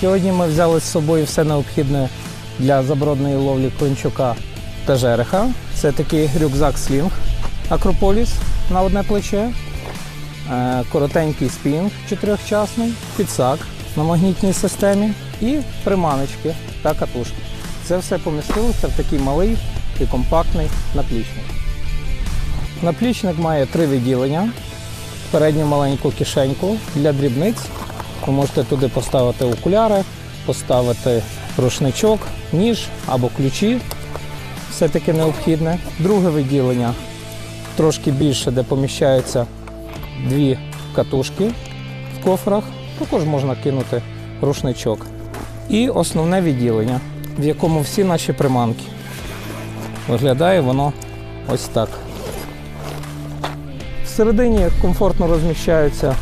Сьогодні ми взяли з собою все необхідне для забродної ловлі клинчука та жереха. Це такий рюкзак слінг Акрополіс на одне плече, е, коротенький спінг чотирьохчасний, підсак на магнітній системі і приманочки та катушки. Це все помістилося в такий малий і компактний наплічник. Наплічник має три відділення. Передню маленьку кишеньку для дрібниць. Ви можете туди поставити окуляри, поставити рушничок, ніж або ключі. Все таки необхідне. Друге відділення трошки більше, де поміщаються дві катушки в кофрах. Також можна кинути рушничок. І основне відділення, в якому всі наші приманки. Виглядає воно ось так. Всередині комфортно розміщаються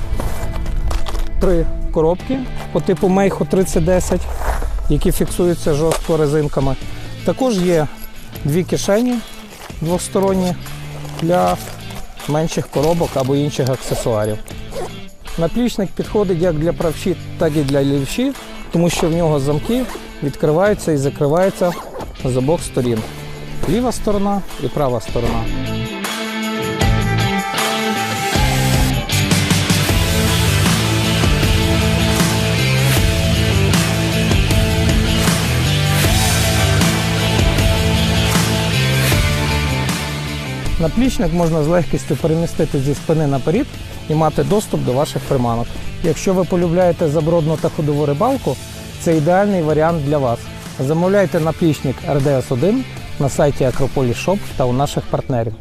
три коробки по типу Meiho 3010, які фіксуються жорстко резинками. Також є дві кишені двосторонні для менших коробок або інших аксесуарів. Наплічник підходить як для правші, так і для лівші, тому що в нього замки відкриваються і закриваються з обох сторін. Ліва сторона і права сторона. Наплічник можна з легкістю перемістити зі спини наперед і мати доступ до ваших приманок. Якщо ви полюбляєте забродну та ходову рибалку, це ідеальний варіант для вас. Замовляйте наплічник RDS 1 на сайті Acropolis Shop та у наших партнерів.